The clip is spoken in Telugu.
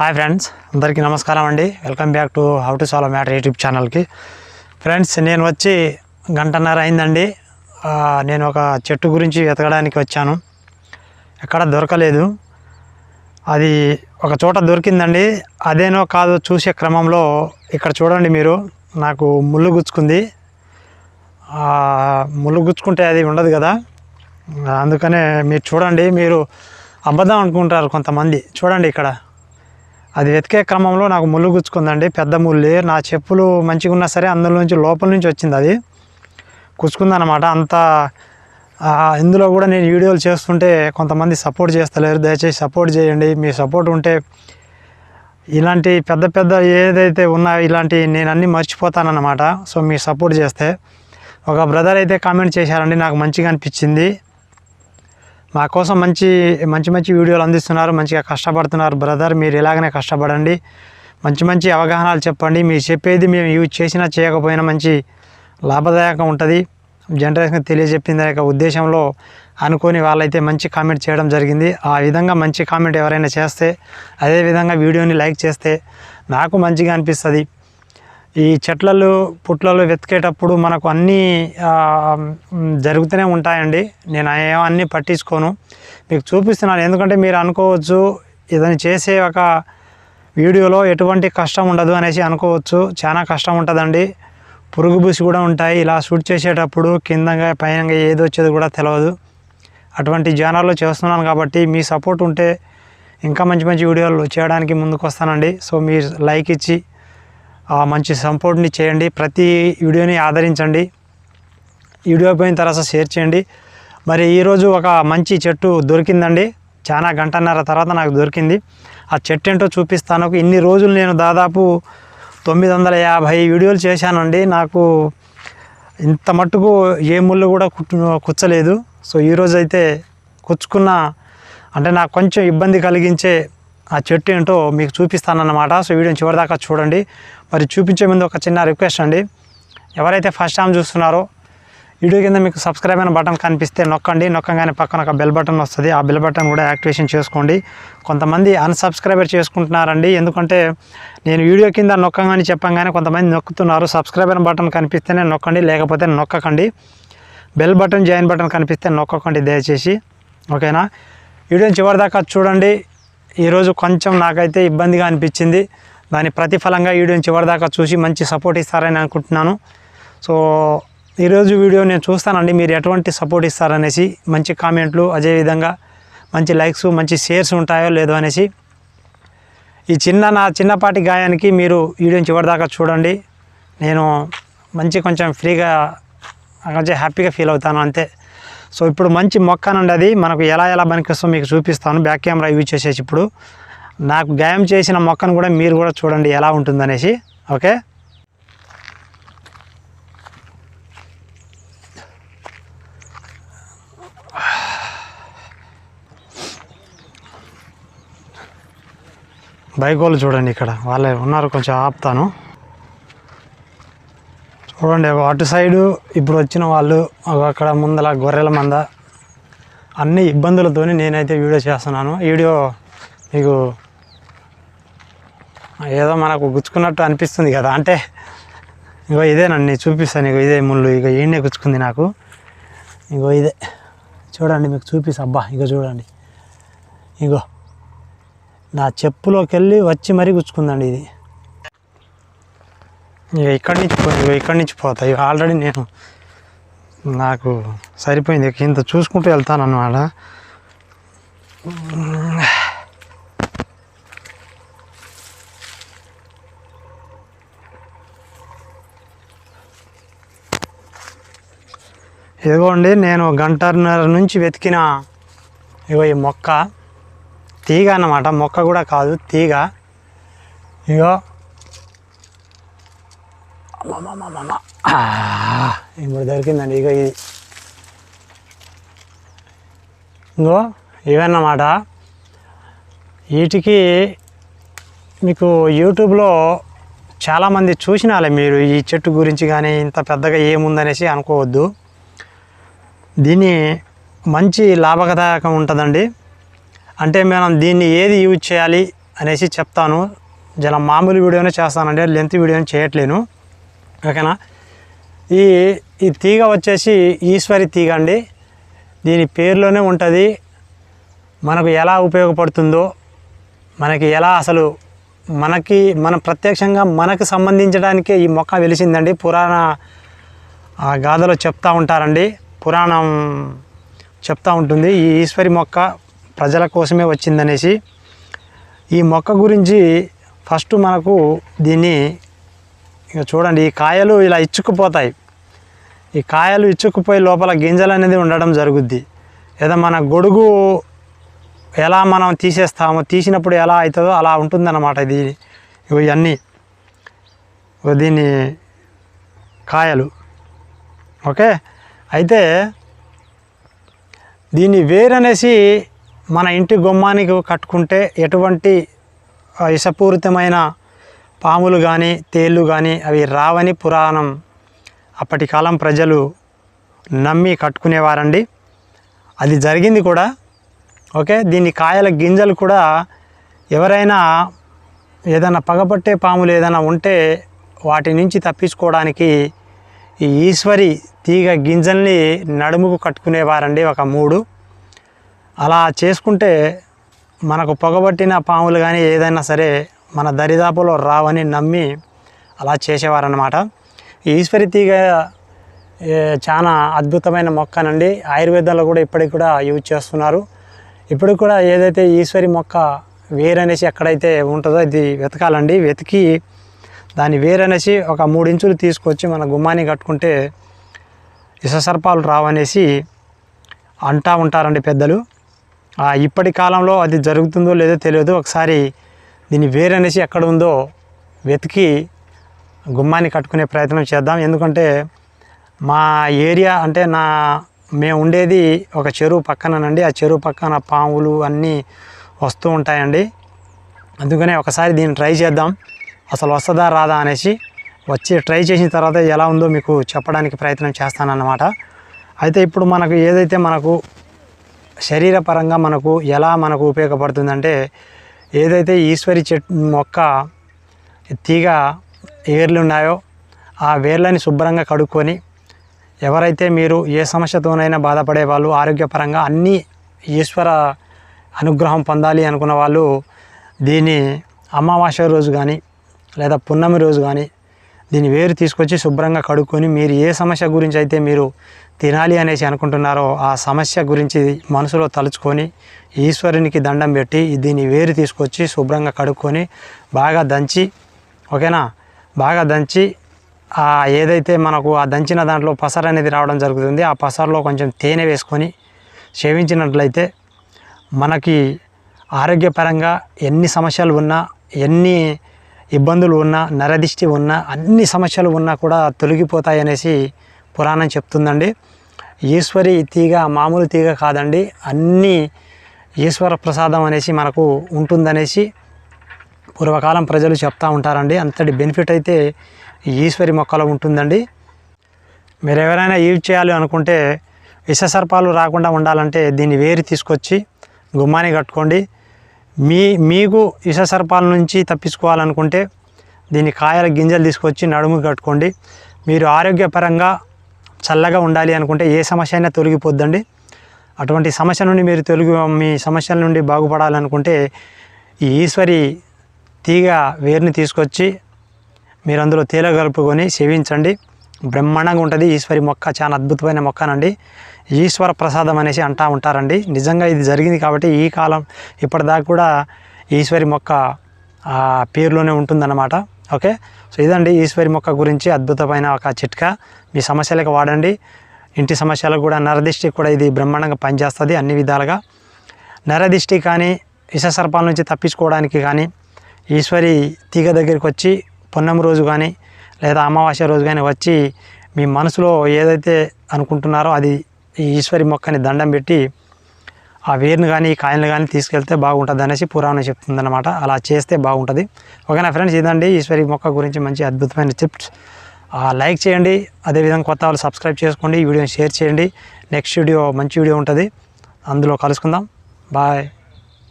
హాయ్ ఫ్రెండ్స్ అందరికీ నమస్కారం అండి. Welcome back to how to solve matter YouTube ఛానల్కి. ఫ్రెండ్స్ నేను వచ్చి గంటన్నర అయిందండి. నేను ఒక చెట్టు గురించి వెతకడానికి వచ్చాను. ఎక్కడ దొరకలేదు. అది ఒక చోట దొరికిందండి. అదేనో కాదో చూసే క్రమంలో ఇక్కడ చూడండి మీరు నాకు ముళ్ళు గుచ్చుకుంది. ముళ్ళు గుచ్చుకుంటే అది ఉండదు కదా. అందుకనే మీరు చూడండి మీరు అబద్ధం అనుకుంటారు కొంతమంది. చూడండి ఇక్కడ. అది వెతికే క్రమంలో నాకు ముళ్ళు గుచ్చుకుందండి. పెద్ద ముళ్ళి. నా చెప్పులు మంచిగా ఉన్నా సరే అందులోంచి లోపల నుంచి వచ్చింది అది. గుచ్చుకుందనమాట. అంత ఇందులో కూడా నేను వీడియోలు చేస్తుంటే కొంతమంది సపోర్ట్ చేస్తలేరు. దయచేసి సపోర్ట్ చేయండి. మీ సపోర్ట్ ఉంటే ఇలాంటి పెద్ద పెద్ద ఏదైతే ఉన్నాయో ఇలాంటి నేను అన్నీ మర్చిపోతానన్నమాట. సో మీరు సపోర్ట్ చేస్తే. ఒక బ్రదర్ అయితే కామెంట్ చేశారండి. నాకు మంచిగా అనిపించింది. మా కోసం మంచి మంచి మంచి వీడియోలు అందిస్తున్నారు మంచిగా కష్టపడుతున్నారు. బ్రదర్ మీరు ఇలాగనే కష్టపడండి. మంచి మంచి అవగాహనలు చెప్పండి. మీరు చెప్పేది మేము యూజ్ చేసినా చేయకపోయినా మంచి లాభదాయకం ఉంటుంది. జనరేషన్కి తెలియజెప్పింది యొక్క ఉద్దేశంలో అనుకొని వాళ్ళైతే మంచి కామెంట్ చేయడం జరిగింది. ఆ విధంగా మంచి కామెంట్ ఎవరైనా చేస్తే అదే విధంగా వీడియోని లైక్ చేస్తే నాకు మంచిగా అనిపిస్తుంది. ఈ చెట్లలో పుట్లలో వెతికేటప్పుడు మనకు అన్నీ జరుగుతూనే ఉంటాయండి. నేను ఏం అన్నీ పట్టించుకోను. మీకు చూపిస్తున్నాను. ఎందుకంటే మీరు అనుకోవచ్చు ఇదని చేసే ఒక వీడియోలో ఎటువంటి కష్టం ఉండదు అనేసి అనుకోవచ్చు. చాలా కష్టం ఉంటుందండి. పురుగు బుసి కూడా ఉంటాయి. ఇలా షూట్ చేసేటప్పుడు కిందంగా పైన ఏది వచ్చేది కూడా తెలియదు అటువంటి జానర్లో చేస్తున్నాను కాబట్టి మీ సపోర్ట్ ఉంటే ఇంకా మంచి మంచి వీడియోలు చేయడానికి ముందుకు వస్తానండి సో మీరు లైక్ ఇచ్చి మంచి సపోర్ట్ని చేయండి. ప్రతి వీడియోని ఆదరించండి. వీడియో పోయిన తర్వాత షేర్ చేయండి. మరి ఈరోజు ఒక మంచి చెట్టు దొరికిందండి. చాలా గంటన్నర తర్వాత నాకు దొరికింది. ఆ చెట్టు ఏంటో చూపిస్తాను. ఇన్ని రోజులు నేను దాదాపు తొమ్మిది వందల యాభై వీడియోలు చేశానండి. నాకు ఇంత మట్టుకు ఏ ముళ్ళు కూడా కుచ్చలేదు. సో ఈరోజు అయితే కుచ్చుకున్న అంటే నాకు కొంచెం ఇబ్బంది కలిగించే ఆ చెట్టు ఏంటో మీకు చూపిస్తానన్నమాట. సో వీడియోని చివరిదాకా చూడండి. మరి చూపించే ముందు ఒక చిన్న రిక్వెస్ట్ అండి. ఎవరైతే ఫస్ట్ టైం చూస్తున్నారో వీడియో కింద మీకు సబ్స్క్రైబ్ అయిన బటన్ కనిపిస్తే నొక్కండి. నొక్కగానే పక్కన ఒక బెల్ బటన్ వస్తుంది. ఆ బెల్ బటన్ కూడా యాక్టివేషన్ చేసుకోండి. కొంతమంది అన్సబ్స్క్రైబర్ చేసుకుంటున్నారండి. ఎందుకంటే నేను వీడియో కింద నొక్కగానే చెప్పంగానే కొంతమంది నొక్కుతున్నారు. సబ్స్క్రైబ్ అయిన బటన్ కనిపిస్తేనే నొక్కండి. లేకపోతే నొక్కకండి. బెల్ బటన్ జాయిన్ బటన్ కనిపిస్తే నొక్కకండి దయచేసి. ఓకేనా? వీడియోని చివరిదాకా చూడండి. ఈరోజు కొంచెం నాకైతే ఇబ్బందిగా అనిపించింది. దాని ప్రతిఫలంగా వీడియోని చివరిదాకా చూసి మంచి సపోర్ట్ ఇస్తారని అనుకుంటున్నాను. సో ఈరోజు వీడియో నేను చూస్తానండి. మీరు ఎటువంటి సపోర్ట్ ఇస్తారనేసి మంచి కామెంట్లు అదేవిధంగా మంచి లైక్స్ మంచి షేర్స్ ఉంటాయో లేదో అనేసి ఈ చిన్న నా చిన్నపాటి గాయానికి మీరు వీడియోని చివరిదాకా చూడండి. నేను మంచి కొంచెం ఫ్రీగా కొంచెం హ్యాపీగా ఫీల్ అవుతాను అంతే. సో ఇప్పుడు మంచి మొక్కనండి అది. మనకు ఎలా ఎలా పనికిస్తుందో మీకు చూపిస్తాను. బ్యాక్ కెమెరా యూజ్ చేసేసి ఇప్పుడు. నాకు గాయం చేసిన మొక్కను కూడా మీరు కూడా చూడండి ఎలా ఉంటుందనేసి ఓకే? బైకోలు చూడండి ఇక్కడ. వాళ్ళే ఉన్నారు కొంచెం ఆపుతాను. చూడండి ఒక అటు సైడు ఇప్పుడు వచ్చిన వాళ్ళు అక్కడ ముందల గొర్రెల మంద. అన్ని ఇబ్బందులతోని నేనైతే వీడియో చేస్తున్నాను. వీడియో మీకు ఏదో మనకు గుచ్చుకున్నట్టు అనిపిస్తుంది కదా. అంటే ఇగో ఇదే నన్ను చూపిస్తాను. ఇగో ఇదే ముళ్ళు. ఇక ఈయనే గుచ్చుకుంది నాకు. ఇగో ఇదే. చూడండి మీకు చూపిస్తా. అబ్బా ఇగో చూడండి. ఇగో. నా చెప్పులోకి వెళ్ళి వచ్చి మరీ గుచ్చుకుందండి ఇది. ఇక ఇక్కడి నుంచి పో- ఇక ఇక్కడి నుంచి పోతా. ఇక ఆల్రెడీ నేను నాకు సరిపోయింది. ఇక ఇంత చూసుకుంటూ వెళ్తాను అన్నమాట ఇదిగోండి నేను గంటన్నర నుంచి వెతికిన ఇగో ఈ మొక్క. తీగ అన్నమాట. మొక్క కూడా కాదు తీగ. ఇగో. ఇప్పుడు దొరికిందండి ఇగో ఇది. ఇంకో ఇవన్నమాట. వీటికి మీకు యూట్యూబ్లో చాలామంది చూసినాలే మీరు ఈ చెట్టు గురించి కానీ ఇంత పెద్దగా ఏముందనేసి అనుకోవద్దు. దీన్ని మంచి లాభదాయకం ఉంటుందండి. అంటే మనం దీన్ని ఏది యూజ్ చేయాలి అనేసి చెప్తాను. జల మామూలు వీడియోనే చేస్తానండి లెంత్ వీడియోని చేయట్లేను. ఓకేనా? ఈ ఈ తీగ వచ్చేసి ఈశ్వరి తీగ అండి. దీని పేరులోనే ఉంటుంది. మనకు ఎలా ఉపయోగపడుతుందో మనకి ఎలా అసలు మనకి మన ప్రత్యక్షంగా మనకు సంబంధించడానికే ఈ మొక్క వెలిసిందండి. పురాణ ఆ, గాథలో చెప్తా ఉంటారండి. పురాణం చెప్తూ ఉంటుంది. ఈ ఈశ్వరి మొక్క ప్రజల కోసమే వచ్చిందనేసి ఈ మొక్క గురించి ఫస్ట్ మనకు దీన్ని ఇక చూడండి ఈ కాయలు ఇలా ఇచ్చుకుపోతాయి. ఈ కాయలు ఇచ్చుకుపోయి లోపల గింజలు అనేది ఉండడం జరుగుద్ది. ఏదో మన గొడుగు ఎలా మనం తీసేస్తామో తీసినప్పుడు ఎలా అవుతుందో అలా ఉంటుందన్నమాట ఇది ఇవన్నీ. దీని కాయలు. ఓకే? అయితే దీన్ని వేరనేసి మన ఇంటి గుమ్మానికి కట్టుకుంటే ఎటువంటి విషపూరితమైన పాములు కానీ తేళ్ళు కానీ అవి రావని పురాణం అప్పటి కాలం ప్రజలు నమ్మి కట్టుకునేవారండి. అది జరిగింది కూడా. ఓకే? దీని కాయల గింజలు కూడా ఎవరైనా ఏదైనా పగపట్టే పాములు ఏదైనా ఉంటే వాటి నుంచి తప్పించుకోవడానికి ఈ ఈశ్వరి తీగ గింజల్ని నడుముకు కట్టుకునేవారండి ఒక మూడు. అలా చేసుకుంటే మనకు పొగబట్టిన పాములు కానీ ఏదైనా సరే మన దరిదాపులో రావని నమ్మి అలా చేసేవారనమాట ఈశ్వరి తీగ చాలా అద్భుతమైన మొక్కనండి. ఆయుర్వేదంలో కూడా ఇప్పటికి కూడా యూజ్ చేస్తున్నారు. ఇప్పుడు కూడా ఏదైతే ఈశ్వరి మొక్క వేరనేసి ఎక్కడైతే ఉంటుందో అది వెతకాలండి. వెతికి దాని వేరనేసి ఒక మూడు ఇంచులు తీసుకొచ్చి మన గుమ్మాన్ని కట్టుకుంటే విషసర్పాలు రావనేసి అంటా ఉంటారండి పెద్దలు. ఇప్పటి కాలంలో అది జరుగుతుందో లేదో తెలియదు. ఒకసారి దీని వేరనేసి ఎక్కడ ఉందో వెతికి గుమ్మాన్ని కట్టుకునే ప్రయత్నం చేద్దాం. ఎందుకంటే మా ఏరియా అంటే నా మేము ఉండేది ఒక చెరువు పక్కనండి ఆ చెరువు పక్కన పాములు అన్నీ వస్తూ ఉంటాయండి. అందుకనే ఒకసారి దీన్ని ట్రై చేద్దాం. అసలు వస్తుందా రాదా అనేసి వచ్చి ట్రై చేసిన తర్వాత ఎలా ఉందో మీకు చెప్పడానికి ప్రయత్నం చేస్తానన్నమాట. అయితే ఇప్పుడు మనకు ఏదైతే మనకు శరీరపరంగా మనకు ఎలా మనకు ఉపయోగపడుతుందంటే ఏదైతే ఈశ్వరి చెట్టు మొక్క తీగ వేర్లు ఉన్నాయో ఆ వేర్లని శుభ్రంగా కడుక్కొని ఎవరైతే మీరు ఏ సమస్యతోనైనా బాధపడే వాళ్ళు ఆరోగ్యపరంగా అన్నీ ఈశ్వర అనుగ్రహం పొందాలి అనుకున్న వాళ్ళు దీన్ని అమావాస్య రోజు కానీ లేదా పున్నమి రోజు కానీ దీన్ని వేరు తీసుకొచ్చి శుభ్రంగా కడుక్కొని మీరు ఏ సమస్య గురించి అయితే మీరు తినాలి అనేసి అనుకుంటున్నారో ఆ సమస్య గురించి మనసులో తలుచుకొని ఈశ్వరునికి దండం పెట్టి దీన్ని వేరు తీసుకొచ్చి శుభ్రంగా కడుక్కొని బాగా దంచి ఓకేనా? బాగా దంచి ఆ ఏదైతే మనకు ఆ దంచిన దాంట్లో పసర అనేది రావడం జరుగుతుంది ఆ పసర్లో కొంచెం తేనె వేసుకొని సేవించినట్లయితే మనకి ఆరోగ్యపరంగా ఎన్ని సమస్యలు ఉన్నా ఎన్ని ఇబ్బందులు ఉన్నా నరదిష్టి ఉన్నా అన్ని సమస్యలు ఉన్నా కూడా తొలగిపోతాయనేసి పురాణం చెప్తుందండి. ఈశ్వరి తీగ మామూలు తీగ కాదండి. అన్ని ఈశ్వర ప్రసాదం అనేసి మనకు ఉంటుందనేసి పూర్వకాలం ప్రజలు చెప్తా ఉంటారండి. అంతటి బెనిఫిట్ అయితే ఈశ్వరి మొక్కలో ఉంటుందండి. మీరు ఎవరైనా యూజ్ చేయాలి అనుకుంటే విషసర్పాలు రాకుండా ఉండాలంటే దీన్ని వేరు తీసుకొచ్చి గుమ్మాని కట్టుకోండి. మీ మీకు విషసర్పాల నుంచి తప్పించుకోవాలనుకుంటే దీని కాయల గింజలు తీసుకొచ్చి నడుము కట్టుకోండి. మీరు ఆరోగ్యపరంగా చల్లగా ఉండాలి అనుకుంటే ఏ సమస్య అయినా తొలగిపోద్దండి. అటువంటి సమస్య నుండి మీరు తొలగి మీ సమస్యల నుండి బాగుపడాలనుకుంటే ఈ ఈశ్వరి తీగ వేరుని తీసుకొచ్చి మీరు అందులో తేల కలుపుకొని సేవించండి. బ్రహ్మాండంగా ఉంటుంది. ఈశ్వరి మొక్క చాలా అద్భుతమైన మొక్కనండి. ఈశ్వర ప్రసాదం అనేసి అంటా ఉంటారండి. నిజంగా ఇది జరిగింది కాబట్టి ఈ కాలం ఇప్పటిదాకా కూడా ఈశ్వరి మొక్క పేరులోనే ఉంటుందన్నమాట. ఓకే? సో ఇదండి ఈశ్వరి మొక్క గురించి అద్భుతమైన ఒక చిట్కా. మీ సమస్యలకు వాడండి. ఇంటి సమస్యలకు కూడా నరదిష్టికి కూడా ఇది బ్రహ్మాండంగా పనిచేస్తుంది అన్ని విధాలుగా. నరదిష్టి కానీ విషసర్పాల నుంచి తప్పించుకోవడానికి కానీ ఈశ్వరి తీగ దగ్గరికి వచ్చి పొన్నం రోజు కానీ లేదా అమావాస్య రోజు కానీ వచ్చి మీ మనసులో ఏదైతే అనుకుంటున్నారో అది ఈ ఈశ్వరి మొక్కని దండం పెట్టి ఆ వేరుని కానీ ఈ కాయలను కానీ తీసుకెళ్తే బాగుంటుంది అనేసి పురాణం చెప్తుందన్నమాట. అలా చేస్తే బాగుంటుంది. ఓకేనా ఫ్రెండ్స్? ఇదండి ఈశ్వరి మొక్క గురించి మంచి అద్భుతమైన టిప్స్. లైక్ చేయండి. అదేవిధంగా కొత్త వాళ్ళు సబ్స్క్రైబ్ చేసుకోండి. ఈ వీడియోని షేర్ చేయండి. నెక్స్ట్ వీడియో మంచి వీడియో ఉంటుంది. అందులో కలుసుకుందాం. బాయ్.